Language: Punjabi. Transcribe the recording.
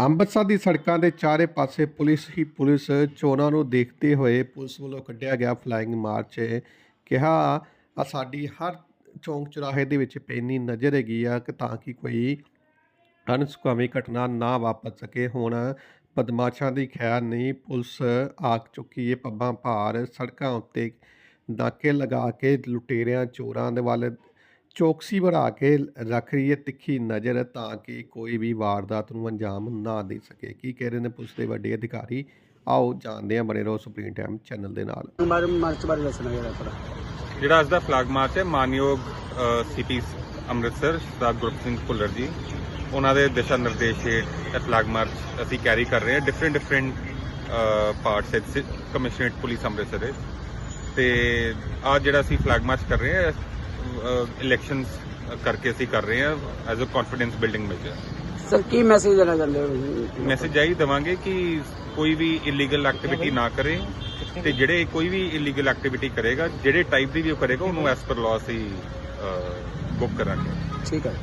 ਅੰਮ੍ਰਿਤਸਰ ਦੀ ਸੜਕਾਂ ਦੇ ਚਾਰੇ ਪਾਸੇ ਪੁਲਿਸ ਹੀ ਪੁਲਿਸ ਚੋਣਾਂ ਨੂੰ ਦੇਖਦੇ ਹੋਏ ਪੁਲਿਸ ਵੱਲੋਂ ਕੱਢਿਆ ਗਿਆ ਫਲਾਈਂਗ ਮਾਰਚ ਕਿਹਾ ਆ ਸਾਡੀ ਹਰ ਚੌਂਕ ਚੁਰਾਹੇ ਦੇ ਵਿੱਚ ਪੈਣੀ ਨਜ਼ਰ ਹੈਗੀ ਆ ਕਿ ਤਾਂ ਕਿ ਕੋਈ ਅਨਸੁਖਾਵੀ ਘਟਨਾ ਨਾ ਵਾਪਰ ਸਕੇ। ਹੁਣ ਬਦਮਾਸ਼ਾਂ ਦੀ ਖੈਰ ਨਹੀਂ, ਪੁਲਿਸ ਆ ਚੁੱਕੀ ਹੈ ਪੱਬਾਂ ਭਾਰ। ਸੜਕਾਂ ਉੱਤੇ ਡਾਕੇ ਲਗਾ ਕੇ ਲੁਟੇਰਿਆਂ, ਚੋਰਾਂ ਦੇ ਵੱਲ ਚੌਕਸੀ ਵਧਾ ਕੇ ਰੱਖ ਰਹੀ ਹੈ ਤਿੱਖੀ ਨਜ਼ਰ ਤਾਂ ਕਿ ਕੋਈ ਵੀ ਵਾਰਦਾਤ ਨੂੰ ਅੰਜਾਮ ਨਾ ਦੇ ਸਕੇ। ਕੀ ਕਹਿ ਰਹੇ ਨੇ ਪੁਲਿਸ ਦੇ ਵੱਡੇ ਅਧਿਕਾਰੀ? ਆਓ ਜਾਣਦੇ ਹਾਂ ਬਣੇ ਰਹੋ ਸੁਪਰੀਮ ਟਾਈਮ ਚੈਨਲ ਦੇ ਨਾਲ। ਮਾਰਚ ਬਾਰੇ ਦੱਸਣਾ ਜਿਹੜਾ ਅੱਜ ਦਾ ਫਲੈਗ ਮਾਰਚ ਹੈ ਮਾਨਯੋਗ ਸਿਟੀ ਅੰਮ੍ਰਿਤਸਰ ਸਰਦਾਰ ਗੁਰਪ੍ਰੀਤ ਸਿੰਘ ਭੁੱਲਰ ਜੀ ਉਹਨਾਂ ਦੇ ਦਿਸ਼ਾ ਨਿਰਦੇਸ਼ ਹੇਠ ਇਹ ਫਲੈਗ ਮਾਰਚ ਅਸੀਂ ਕੈਰੀ ਕਰ ਰਹੇ ਹਾਂ। ਡਿਫਰੈਂਟ ਡਿਫਰੈਂਟ ਪਾਰਟਸ ਵਿੱਚ ਕਮਿਸ਼ਨਰੇਟ ਪੁਲਿਸ ਅੰਮ੍ਰਿਤਸਰ ਦੇ। ਤੇ ਆ ਜਿਹੜਾ ਅਸੀਂ ਫਲੈਗ ਮਾਰਚ ਕਰ ਰਹੇ ਹਾਂ ਇਲੈਕਸ਼ਨਸ ਕਰਕੇ ਅਸੀਂ ਕਰ ਰਹੇ ਹਾਂ as a confidence building major sir Ki message ਦੇਣਾ ਚਾਹੁੰਦੇ ਹੋ ਮੈਸੇਜ ਆਈ ਦਵਾਂਗੇ ਕਿ ਕੋਈ ਵੀ ਇਲੀਗਲ ਐਕਟੀਵਿਟੀ ਨਾ ਕਰੇ ਤੇ ਜਿਹੜੇ ਕੋਈ ਵੀ ਇਲੀਗਲ ਐਕਟੀਵਿਟੀ ਕਰੇਗਾ ਜਿਹੜੇ ਟਾਈਪ ਦੀ ਵੀ ਉਹ ਕਰੇਗਾ ਉਹਨੂੰ ਐਸ ਪਰ ਲਾਅ ਅਸੀਂ ਬੁੱਕ ਕਰਾਂਗੇ। ਠੀਕ ਹੈ।